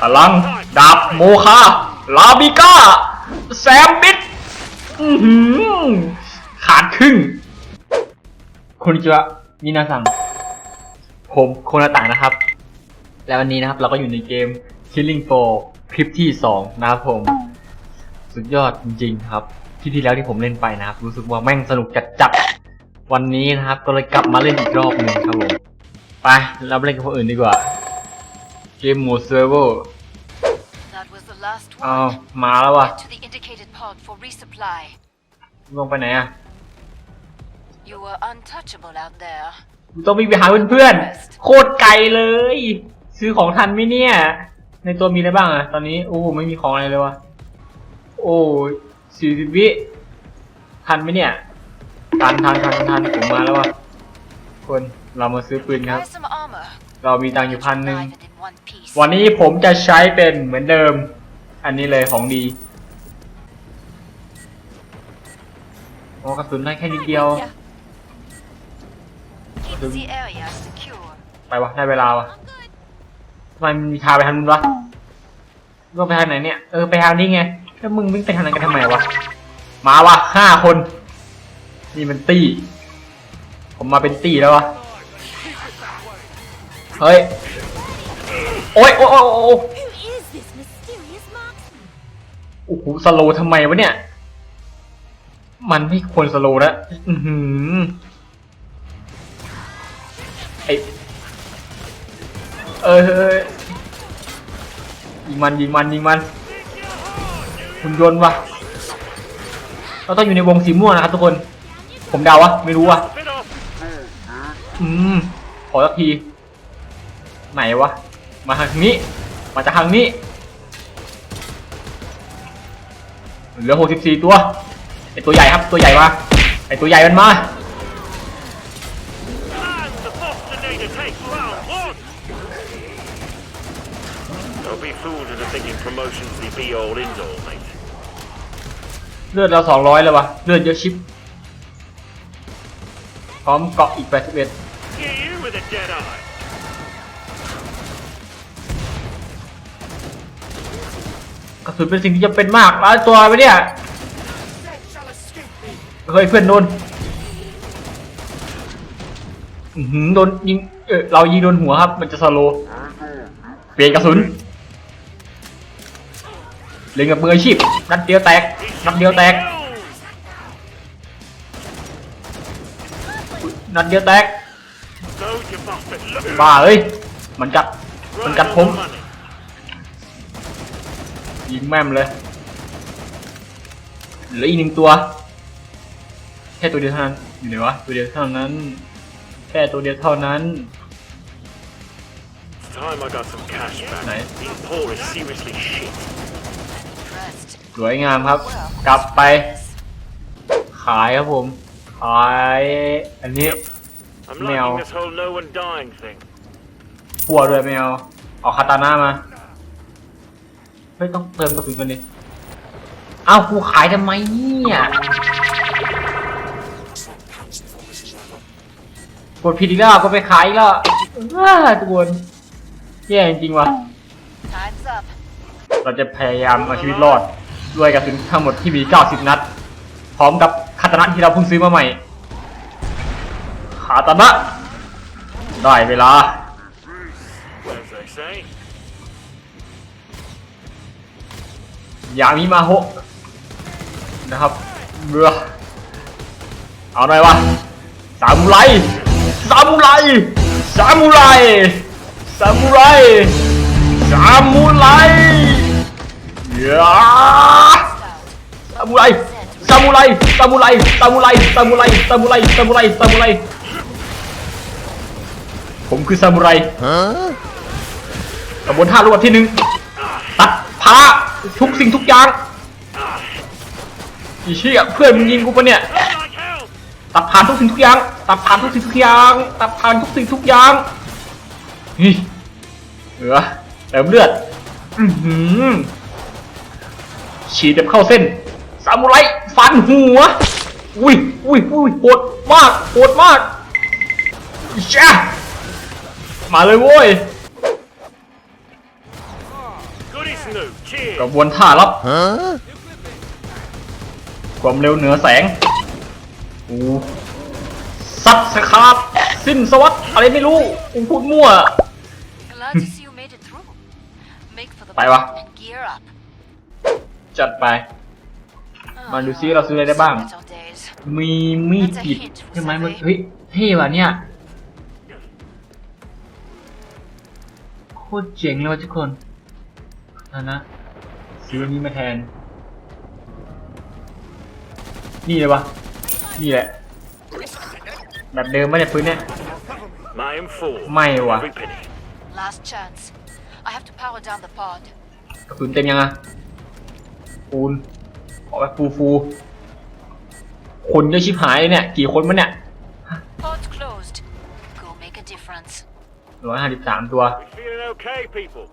พลังดาบโมคาลาบิก้า แซมบิดอื้อหือขาดครึ่งคุณจิวะมินาซัง ผมโคนาตะนะครับ และวันนี้นะครับเราก็อยู่ในเกม Killing Floor คลิปที่ 2 นะครับผม สุดยอดจริงๆครับ ที่ที่แล้วที่ผมเล่นไปนะครับ รู้สึกว่าแม่งสนุกจัดจัดๆวันนี้นะครับ ก็เลยกลับมาเล่นอีกรอบหนึ่งครับผม ไปเราไปเล่นกับคนอื่นดีกว่า เกมโหมดเซิร์ฟเวอร์ That was the last อ้าว one. มาแล้วว่ะ Get to the indicated pod for resupply. ลงไปไหนอะ You were untouchable out there. ต้องวิ่งไปหาเพื่อนๆ โคตรไกลเลย ซื้อของทันไหมเนี่ย ในตัวมีอะไรบ้างอะตอนนี้ โอ้โหไม่มีของอะไรเลยวะโอ้สี่สิบวิทันไหมเนี่ย ทันทันทันทันผมมาแล้ววะคนเรามาซื้อปืนครับ Buy some armor. เรามีตังค์อยู่พันหนึ่ง Dive it in one piece. วันนี้ผมจะใช้เป็นเหมือนเดิม อันนี้เลยของดีโอ้กระสุนได้แค่นิดเดียว Keep the area secure. ไปวะได้เวลาวะทำไมมันมีทางไปทางนู้นวะก็ไปทางไหนเนี่ยเออไปทางนี้ไงแล้วมึงวิ่งไปทางนั้นกันทำไมวะมาวะห้าคน นี่มันตี้ ผมมาเป็นตี้แล้ววะ เฮ้ย โอ๊ยโอ๊ยโอ๊ยโอ๊ย Who is this mysterious marksman? โอ้โหสโลว์ทำไมวะเนี่ย มันไม่ควรสโลว์นะอือหือไอเออเออยิงมันยิงมันยิงมันหุ่นยนต์วะเราต้องอยู่ในวงสีม่วงนะครับทุกคน ผมเดาวะไม่รู้วะอืมขอสักที ไหนวะ มาทางนี้ มาจากทางนี้ เหลือ 64 ตัว ไอตัวใหญ่ครับ ตัวใหญ่มา ไอตัวใหญ่มันมาอเลือดเราสองร้อยแล้ววะเลือดเยอะชิป พร้อมเกาะอีกแปดสิบเอ็ด กระสุนเป็นสิ่งที่จำเป็นมากแล้วตัวไปเนี่ยเฮ้ยเพื่อนโดนหือโดนยิงเออเรายิงโดนหัวครับ มันจะสโลเปลี่ยนกระสุนเล่นกับมืออาชีพนัดเดียวแตกนัดเดียวแตกนัดเดียวแตกบ้าเอ้ยมันกัดมันกัดผม ยิงแม่มเลยเหลืออีกหนึ่งตัว แค่ตัวเดียวเท่านั้นอยู่ไหนวะตัวเดียวเท่านั้น แค่ตัวเดียวเท่านั้น It's time I got some cash back. Nice. Being poor is seriously shit. Impressed. สวยงามครับ กลับไป ขายครับผม ขายอันนี้ I'm Meow. liking this whole no one dying thing. พัวด้วยไม่เอาเอาคาตาน่ามา เฮ้ยต้องเติมกระสุนก่อนดิเอากูขายทำไมเนี่ยกดผิดอีกแล้วก็ไปขายอีกแล้วว้าทุกคนแย่จริงๆว่ะ Time's up. เราจะพยายามเอาชีวิตรอดด้วยกระสุนทั้งหมดที่มี 90 นัด พร้อมกับคาตานะที่เราเพิ่งซื้อมาใหม่คาตานะได้เวลา ยามิมาโฮะนะครับเรือเอาหน่อยวะซามูไรซามูไรซามูไรซามูไรซามูไรยาซามูไรซามูไรซามูไรซามูไรซามูไรซามูไรซามูไรซามูไรผมคือซามูไรกระบวนท่ารวดที่หนึ่งาทุกสิ่งทุกอย่างอีเชี่ยเพื่อนมึงยิงกูปะเนี่ย ตัดผ่านทุกสิ่งทุกอย่าง ตัดผ่านทุกสิ่งทุกอย่าง ตัดผ่านทุกสิ่งทุกอย่างนี่เหลือเติมเลือด อือหือฉีดแบบเข้าเส้น ซามูไรฟันหัว อุ้ยอุ้ยอุ้ยโหดมากโหดมากอิชะมาเลยโว้ย กระบวนท่ารับความเร็วเหนือแสงอูสัตว์สครับสิ้นสวัสดอะไรไม่รู้กูพูดมั่ว Glad to see you made it through. Make for the Bye, wa. and gear up. จัดไป มาดูซิเราซื้ออะไรได้บ้าง Better days. มีมีดปิดใช่ไหมมันเฮ้ยเท่ว่ะเนี่ยโคตรเจ๋งเลยว่ะทุกคน นะนะซื้ออันนี้มาแทน นี่เลยวะ นี่แหละ แบบเดิมไม่ได้ปืนเนี่ย My M4. ไม่วะ Every penny. Last chance. I have to power down the pod. กระสุนเต็มยังอะปูนขอแบบฟูฟูๆคนเยอะชิบหายเลยเนี่ย กี่คนวะเนี่ย Pod's closed. Go make a difference. ร้อยห้าสิบสามตัว We feeling okay, people?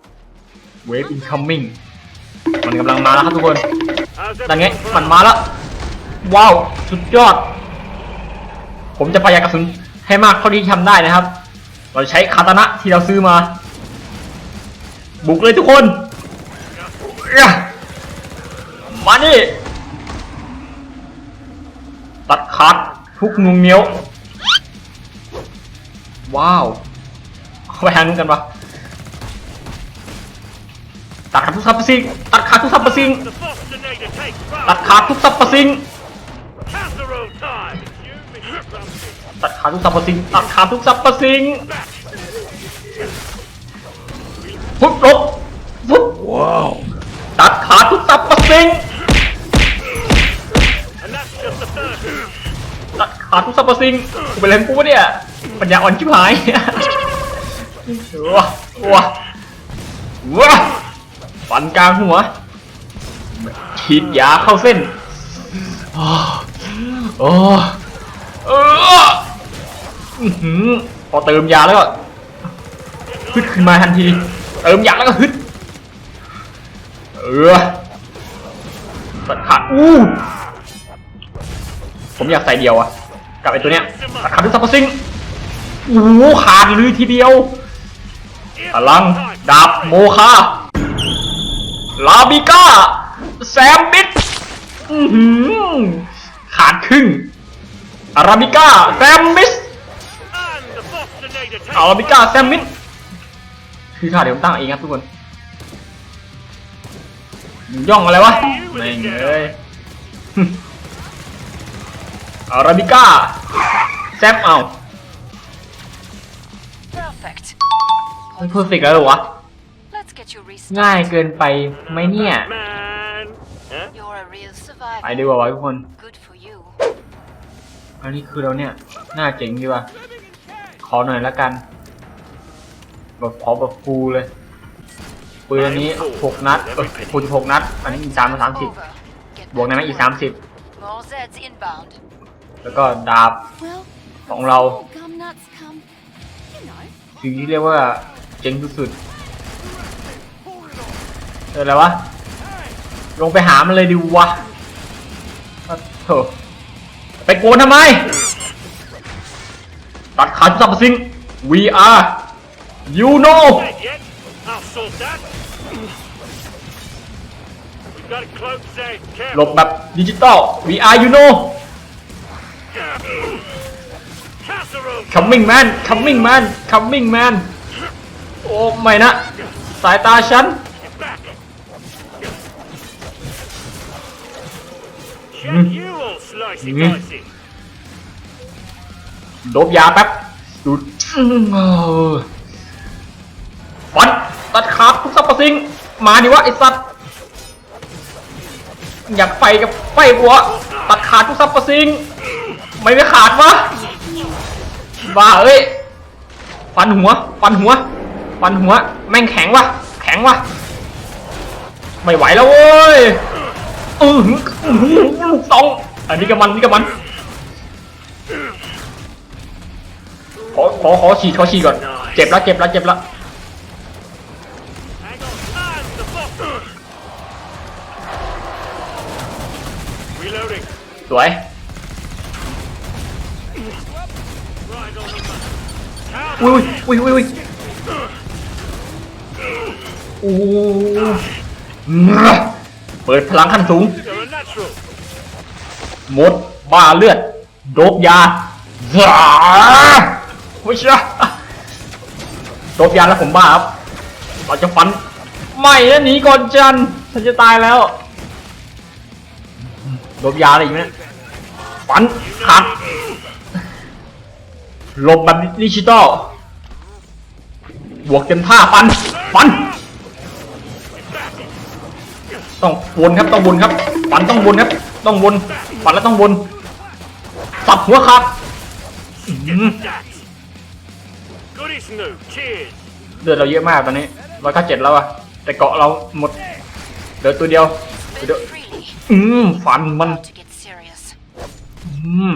เวฟอินคัมมิ่งมันกำลังมาแล้วครับทุกคนดังไง everyone มันมาแล้ว ว้าว สุดยอด ผมจะประหยัดกระสุนให้มากเท่าที่ทำได้นะครับ เราใช้คาตานะที่เราซื้อมา บุกเลยทุกคน มานี่ตัดขาดทุกงวงเนียว ว้าว เข้าไปทางนู้นกันปะ ตัดขาดทุกสรรพสิ่งตัดขาดทุกสรรพสิ่ง The Bostinator takes ตัด fire. ขาดทุกสรรพสิ่ง Casserole time. You, Mr. Grumpy. ตัดขาดทุกสรรพสิ่งตัดขาดทุกสรรพสิ่งฟุบลบฟุบว้าวตัดขาดทุกสรรพสิ่ง And that's just the first. ตัดขาดทุกสรรพสิ่งกูเป็นอะไรของกูวะเนี่ยปัญญาอ่อนชิบหายว้าว้าว้า ฟันกลางหัวฉีดยาเข้าเส้นโอ้โอ้เออือหือพอเติมยาแล้วก็ฮึดขึ้นมาทันที เติมยาแล้วก็ฮึด เออตัดขาดอู้ ผมอยากใส่เดียวอะกับไอตัวเนี้ยตัดขาดทุกสรรพสิ่งโอ้ขาดเลยทีเดียวพลังดาบโมคา ลาบิก้า แซมบิดอื้อหือขาดครึ่งอาราบิก้า แซมบิส And the Bostinator takes อาราบิก้า แซมบิสคือขาเดี๋ยวผมตั้งเองครับทุกคนย่องอะไรวะแม่งเอ้ยอาราบิก้า แซมเอา Perfect. ไม่เพอร์เฟกแล้วเหรอวะ ง่ายเกินไปไหมเนี่ย Man. Huh? You're a real ไป survivor. ดีกว่าวะทุกคน Good for you. อันนี้คือเราเนี่ยน่าเจ๋งดีว่ะ ขอหน่อยละกัน แบบขอแบบฟูลเลย ปืนอันนี้หกนัดเออคูณหกนัด อันนี้อีกสามสามสิบ Over. Get บวกได้ไหม back อี to กสามสิบ work. More Zeds inbound. แล้วก็ดาบ Well, ของเรา all gum nuts come, you know. สิ่งที่เรียกว่าเจ๋งสุดๆเจ เออะไรวะ ลงไปหามันเลยดิวะโถไปโกนทำไม ตัดขาดสับซิง we are you know หลบแบบดิจิตอล We are you know coming man coming man coming man โอ้ไม่นะ สายตาฉัน โดบยาแป๊บดูดฟันตัดขาดทุกสรรพสิ่งมาดิวะไอสัตว์อยากไฟกับไฟหัวตัดขาดทุกสรรพสิ่งไม่ไม่ขาดวะบ้าเอ้ยฟันหัวฟันหัวฟันหัว แม่งแข็งวะแข็งวะไม่ไหวแล้วเว้ย เอออื้อหือลูกสองอันนี้กับมันนี่กับมันขอขอขอฉีดขอฉีดก่อน เจ็บแล้วเจ็บแล้วเจ็บแล้ว Hang on. And the box. Reloading. สวย Right on the money. อุ้ยอุ้ยอุ้ยอุ้ยโอ้ เปิดพลังขั้นสูง หมดบ้าเลือด โดบยาจ้าไม่ใช่โดบยาแล้วผมบ้าครับ เราจะฟัน ไม่นะหนีก่อนจันฉันจะตายแล้ว โดบยาอะไรอีกเนี่ยฟันหักหลบแบบดิจิตอลบวกเต็มท่าฟัน ฟัน ต้องวนครับต้องวนครับฟันต้องวนครับ ต้องวนฟันแล้วต้องวนสับหัวครับอื้อหือ That. Goodies new. Cheers. เลือดเราเยอะมากตอนนี้ร้อยเก้าเจ็ดแล้วอะแต่เกาะเราหมดเหลือตัวเดียวตัวเดียว Live freely. อืมฟันมัน About to get serious. อืม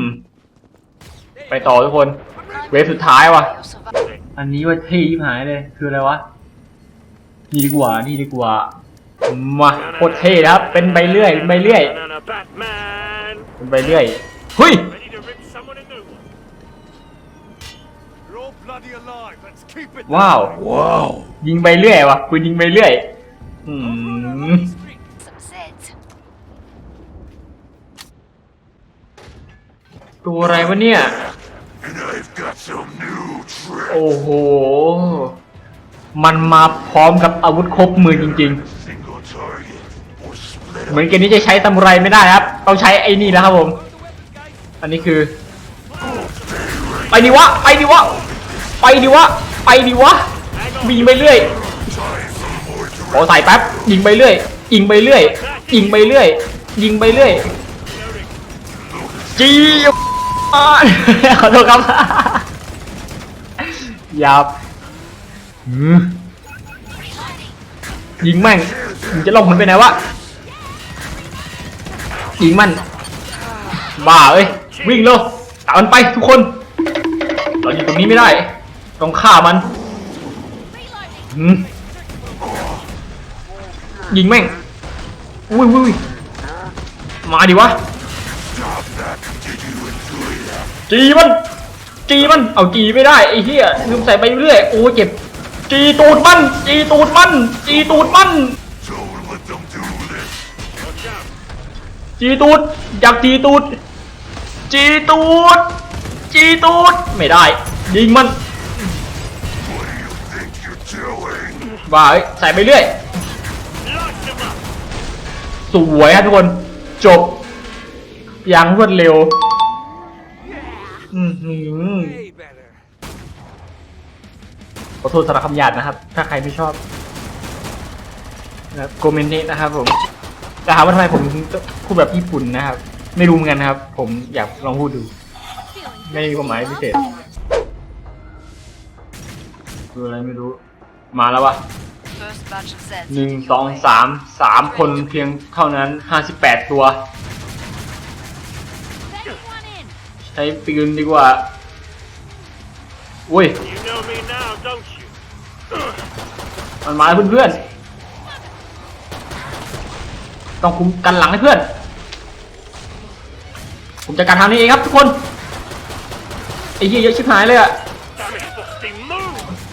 ไปต่อทุกคน เวฟสุดท้ายว่ะ Your survival. อันนี้ว่าเท่ยิบหายเลย คืออะไรวะ นี่ดีกว่า นี่ดีกว่า มาโคตรเท่นะครับ เป็นใบเลื่อยเป็นใบเลื่อย No, no, Batman. เป็นใบเลื่อยเฮ้ย Ready to rip someone a new one. You're all bloody alive. Let's keep it. ว้าว Wow. ยิงใบเลื่อยวะปืนยิงใบเลื่อยอืม Some Zeds. ตัวอะไรวะเนี่ย And I've got some new tricks. โอ้โห มันมาพร้อมกับอาวุธครบมือจริง Single เหมือนเกมนี้จะใช้ซามูไรไม่ได้ครับ ต้องใช้ไอ้นี่นะครับผม อันนี้คือ ไปดิวะ ไปดิวะ ไปดิวะ ไปดิวะยิงไปเรื่อยขอใส่แป๊บ ยิงไปเรื่อย ยิงไปเรื่อย ยิงไปเรื่อย ยิงไปเรื่อยจีอ่าขอโทษครับหยาบยิงแม่งมึงจะลงมันไปไหนวะ ยิงมันบ้าเอ้ยวิ่งเร็วตามมันไปทุกคน เราอยู่ตรงนี้ไม่ได้ ต้องฆ่ามันหืมยิงแม่งอุ้ยอุ้ยอุ้ยมาดิวะจีมันจีมันเอาจีไม่ได้ไอ้เหี้ยลืมใส่ไปเรื่อยโอ้เจ็บจีตูดมันจีตูดมันจีตูดมัน จีตูดอยากจีตูดจีตูดจีตูดไม่ได้ ยิงมัน What do you think you're doing? บ้าเอ้ยใส่ไปเรื่อย สวยครับทุกคน จบ อย่างรวดเร็ว อือหือขอโทษสำหรับคำหยาดนะครับ ถ้าใครไม่ชอบนะครับโกเมนเนนะครับผม แต่ถามว่าทำไมผมพูดแบบญี่ปุ่นนะครับ ไม่รู้เหมือนกันนะครับ ผมอยากลองพูดดู ไม่มีความหมายพิเศษดูอะไรไม่รู้ มาแล้ววะหนึ่งสองสามสามคนเพียงเท่านั้นห้าสิบแปดตัว ใช้ปืนดีกว่า อุ้ย มันมาเพื่อนๆ ต้องคุมกันหลังให้เพื่อน ผมจัดการทางนี้เองครับทุกคนไอ้เหี้ยเยอะชิบหายเลยอะ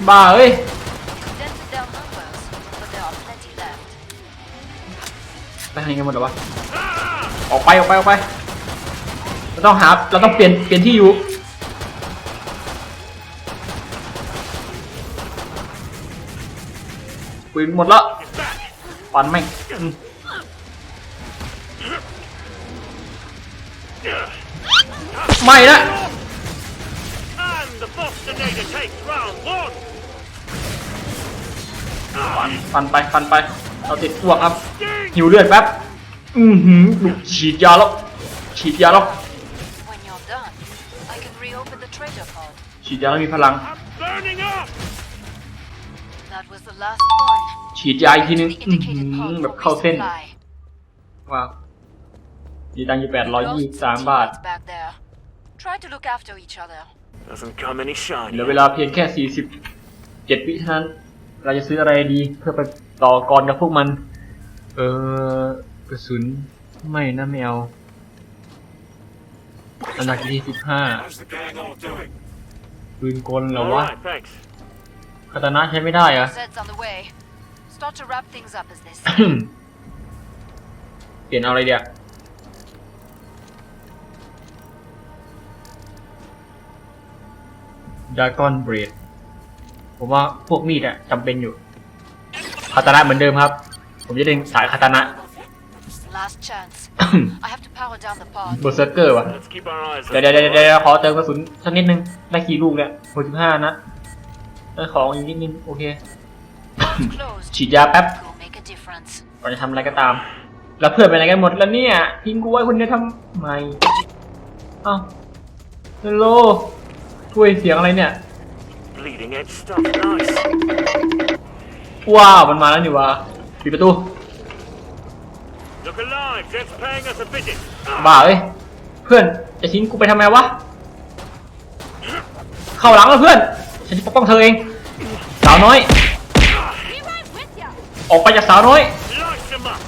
บ้าเอ้ยไปทางนี้กันหมดหรอวะออกไปออกไปออกไปเราต้องหาเราต้องเปลี่ยนเปลี่ยนที่อยู่ปืนหมดแล้วฟันแม่ง ไม่นะ And the Bostinator takes round one! ฟันฟันไปฟันไป เราติดพวกครับ หิวเลือดแป๊บ อือหือลูกฉีดยาแล้ว ฉีดยาแล้ว When you're done, I can reopen the trader pod. ฉีดยาแล้วมีพลัง I'm burning up! That was the last one. ฉีดยาอีกทีนึง The อื้อ indicated หือ pod แบบ for เข้าเส้น resupply. ว้าวมีตังค์อยู่แปดร้อยยี่สิบสามบาท Teammates back there. Try to look after each other. Doesn't come any เหลือ shiny. เวลาเพียงแค่สี่สิบเจ็ดวิเท่านั้น เราจะซื้ออะไรดีเพื่อไปต่อกรกับพวกมัน เออกระสุนไม่นะไม่เอาอันดับที่สิบห้า How's the gang all doing? ปืนกลเหรอวะ Alright, thanks. คาตานะใช้ไม่ได้เหรอะ Zed's on the way. Start to wrap things up as they say. เปลี่ยนเอาอะไรเดียว ดากอนเบรดผมว่าพวกมีดอะจำเป็นอยู่คาตานะเหมือนเดิมครับ ผมจะเล่นสายคาตานะ Last chance. I have to power down the pod. เบอร์เซอร์เกอร์ว่ะ Let's keep our eyes เดี๋ยวเดี๋ยวเดี๋ยวเดี๋ยวขอเติมกระสุนสักนิดนึง ได้กี่ลูกเนี่ยหกสิบห้านะได้ของอีกนิดนึง โอเค Closed. ฉีดยาแป๊บ Go make a difference. ก่อนจะทำอะไรก็ตาม แล้วเพื่อนไปไหนกันหมดแล้วเนี่ยทิ้งกูไว้คนเดียวทำไมเอ้าฮัลโหล ช่วยเสียงอะไรเนี่ย Bleeding edge stuff. Nice. ว้าวมันมาแล้วนี่วะปิดประตู Look alive. Jet's paying us a visit. บ้าเอ้ยเพื่อนจะทิ้งกูไปทำไมวะ เข้าหลังแล้วเพื่อน ฉันจะปกป้องเธอเอง สาวน้อย Be right with ya. ออกไปจากสาวน้อย Light them up.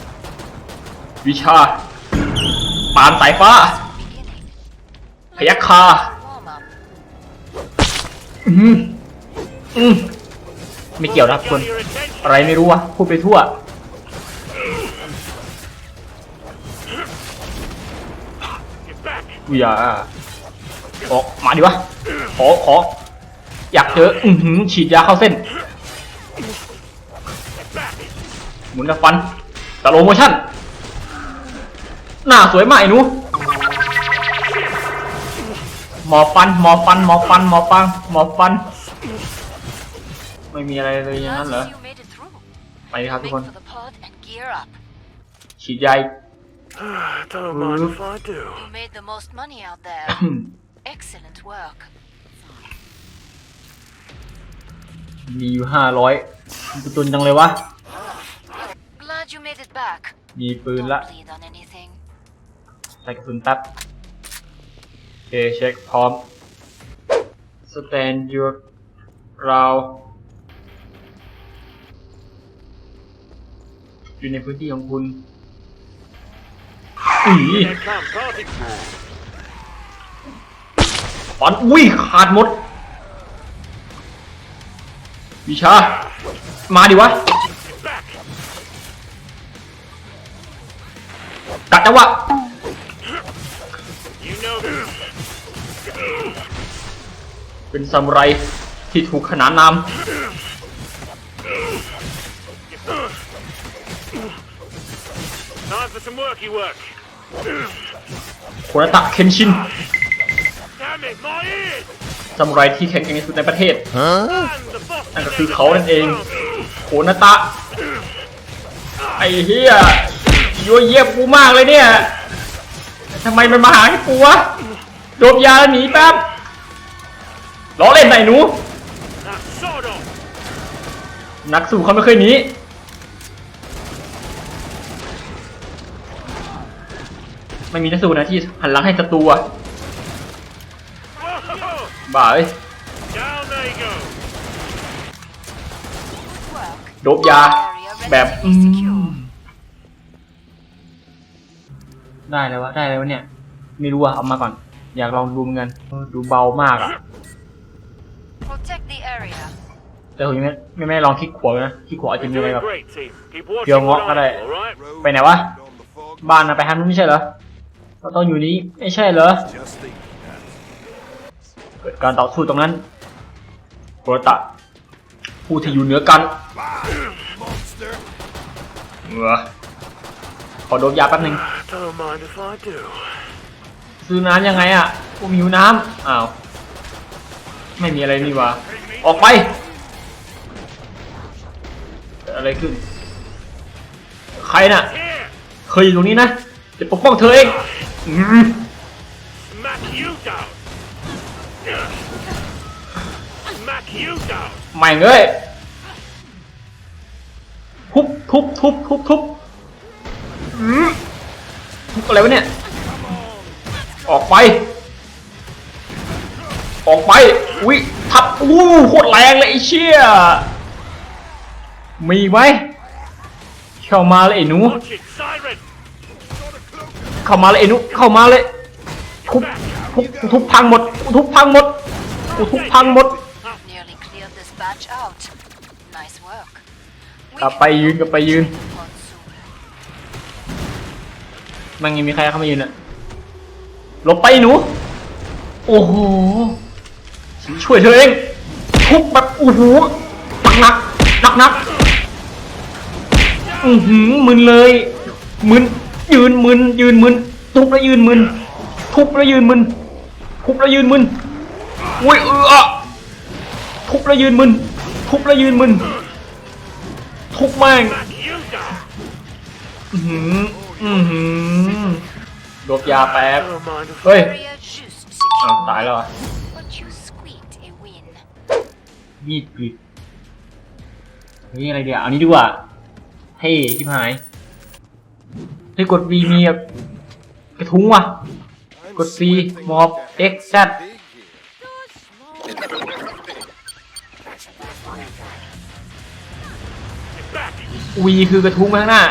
วิชาปานสายฟ้า Beginning. พยัคฆา Warm up. อืมอืมไม่เกี่ยวนะครับคน อะไรไม่รู้วะพูดไปทั่ว Get back. อย่าออกมาดิวะ ขอ ขอ อยากเจอ อือหือฉีดยาเข้าเส้น หมุนกับฟันสโลโมชั่น หน้าสวยมากไอ้หนู หมอฟันหมอฟันหมอฟันหมอฟังหมอฟัน ไม่มีอะไรเลยอย่างนั้นเหรอ Glad you made it through. ไปเลยครับทุก Make คน for the pod and gear up. ฉีดยาอีก Don't mind if I do. You made the most money out there. Excellent work. มีอยู่ห้าร้อยตุนจังเลยวะ Glad you made it back. มีปืน Don't ละ bleed on anything. ใส่กระสุนแป๊บโอ เคเช็คพร้อม stand your ground อยู่ในพื้นที่ของคุณอุ้ย Here come party. ฟันอุ้ยขาดหมด วิชา มาดิวะกัดจังวะ เป็นซามูไรที่ถูกขนานนาม Time for some worky work. โคนาตะเคนชิน Damn it, my ears! ซามูไรที่แข็งแกร่งที่สุดในประเทศ And the boss. นั่นก็คือเขานั่นเองโคนาตะ ไอ้เฮียยัวเยียบกูมากเลยเนี่ยทำไมมันมาหาให้กูวะโดบยาแล้วหนีแป๊บ ล้อเล่นไหนหนู Now sod off. นักสู้เขาไม่เคยหนีไม่มีนักสู้นะที่หันหลังให้ศัตรูอะ Whoa! บ้าเอ้ย Down they go. Work. โดบยา แบบอืมได้แล้ววะ ได้แล้ววะเนี่ย ไม่รู้อะเอามาก่อน อยากลองดูเหมือนกันเออดูเบามากอะ Protect the area. แต่ผมยังไม่ไม่ไม่ลองคลิกขวาเลยนะคลิกขวาอาจจะ You're มีอะไร doing แบบ great, team. Keep You're watching what what, I right? do, alright? ไปไหนวะ บ้านนะไปทางนู้นไม่ใช่เหรอเราต้องอยู่นี้ไม่ใช่เหรอ Just think. เกิดการต่อสู้ตรงนั้นโปรตะผู้ที่อยู่เหนือกัน Monster. เออขอโดบยาแป๊บหนึง Don't mind if I do. ซื้อน้ำยังไงอะกูมีหิวน้ำอ้าว ไม่มีอะไรนี่วะออกไป อะไรขึ้น ใครน่ะ เคยอยู่ตรงนี้นะ จะปกป้องเธอเองอืม Smack you down! Smack you down! ใหม่งเอ้ยทุบทุบทุบทุบทุบทุบอะไรวะเนี่ย ออกไป ออกไปอุ้ยทับอู้โคตรแรงเลยไอ้เชี่ยมีอีกไหมเข้ามาเลยไอ้หนู Watch it, siren! เข้ามาเลยไอ้หนูเข้ามาเลยทุบทุบกูทุบพังหมดกูทุบพังหมดกูทุบพังหมด Nearly cleared this batch out. Nice work. We กลับไปยืนกลับไปยืน pod soon. มันยังมีใครเข้ามายืนอะหลบไปหนู โอ้โหฉัน ช่วยเธอเองทุบแบบโอ้โหหนักหนักหนักหนักอือหือมึนเลยมึนยืนมึนยืนมึนทุบแล้วยืนมึนทุบแล้วยืนมึนทุบแล้วยืนมึนอุ้ยเออทุบแล้วยืนมึนทุบแล้วยืนมึนทุบแม่งอือหืออือหือโดบยาแป๊บเฮ้ยตายแล้วอะ มีดกริดเฮ้ยอะไรเดี๋ยวเอานี้ดีกว่าเท่ชิบหายเฮ้ยกด V มีแบบกระทุ้งว่ะ กด C มอบ X Z V คือกระทุ้งข้างหน้า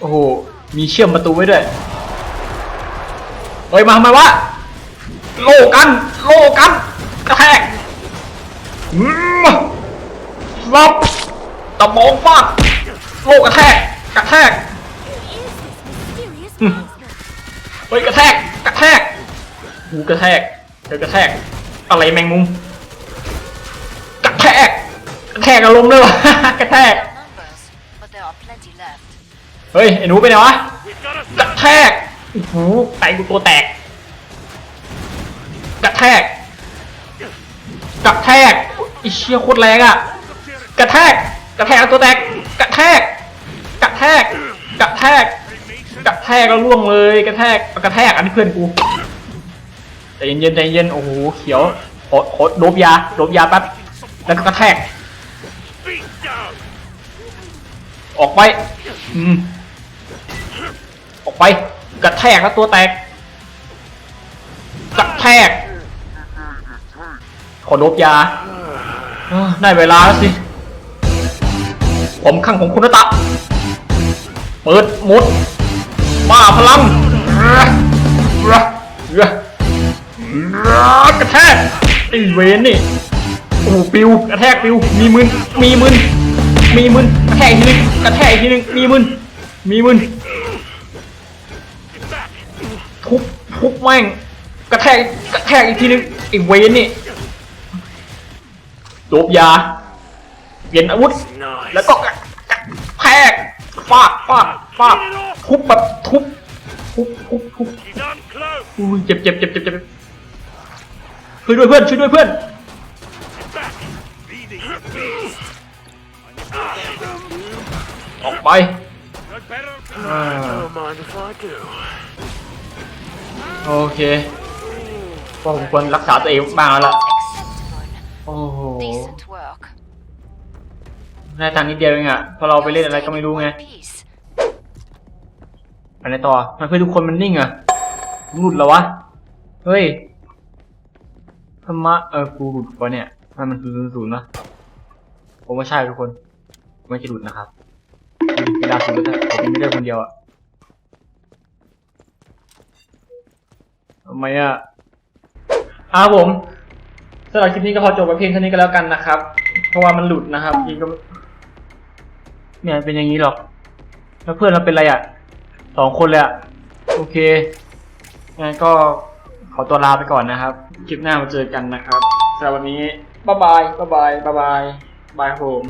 โอ้โห มีเชื่อมประตูไว้ด้วยเฮ้ย มาทำไมวะ โลกัน โลกัน กระแทกอืมรับตะบองฟาดโลกระแทก กระแทก เฮ้ยกระแทก กระแทก หูกระแทกเจอกระแทก อะไรแมงมุม กระแทก กระแทกอารมณ์ด้วยวะกระแทก เฮ้ยไอ้หนูไปไหนวะ กระแทก โอ้โหไตกูตัวแตก กระแทก กระแทกไอเชี่ยโคตรแรงอะ กระแทก กระแทกตัวแตก กระแทก กระแทก กระแทก กระแทกแล้วล่วงเลย กระแทก กระแทก อันนี้เพื่อนกูใจเย็นใจเย็นโอ้โห เขียวขอขอโดบยา โดบยาแป๊บ แล้วก็กระแทก ออกไป อืม ออกไป กระแทกแล้วตัวแตก กระแทก ขอโดบยาเอ้อได้เวลาแล้วสิ ผมข้างของคุณตะ เปิดหมดบ้าพลังเรือเรือเรือกระแทกไอ้เวนนี่โอ้โหปิวกระแทกปิว มีมึนมีมึนมีมึนกระแทกอีกทีนึงกระแทกอีกทีนึงมีมึนมีมึนทุบทุบแม่งกระแทกกระแทกอีกทีนึงไอ้เวนนี่ โดบยา เปลี่ยนอาวุธ Nice. แล้วก็กระกระแทกฟาดฟาดฟาดทุบแบบทุบทุบทุบทุบ She's on close! อุ้ยเจ็บเจ็บเจ็บเจ็บเจ็บช่วยด้วยเพื่อนช่วยด้วยเพื่อน Back! Leading the beast! ออกไป I'd better... อ่า Never mind if I do. โอเคก็ผมควรรักษาตัวเองบ้างแล้ว อ้โห Decent work. ได้ตังค์นิดเดียวเองอะเพราะเราไปเล่นอะไรก็ไม่รู้ไง One piece. ไปไหนต่อมันเพื่อนทุกคนมันนิ่งอะหลุดแล้ววะ เฮ้ยธรรมะเออ กูหลุดวะเนี่ย มันมันคือศูนย์นะผมว่าใช่ทุกคนไม่จะหลุดนะครับเวลาศูนย์แล้วผมไม่ได้คนเดียวอะทำไมอะอ่าผม สำหรับคลิปนี้ก็พอจบไปเพียงเท่านี้ก็แล้วกันนะครับ เพราะว่ามันหลุดนะครับจริงก็เนี่ยเป็นอย่างนี้หรอก แล้วเพื่อนเราเป็นอะไรอะสองคนเลยอะโอเคงั้นก็ขอตัวลาไปก่อนนะครับ คลิปหน้ามาเจอกันนะครับสำหรับวันนี้บ๊ายบายบ๊ายบายบ๊ายบายบายครับผม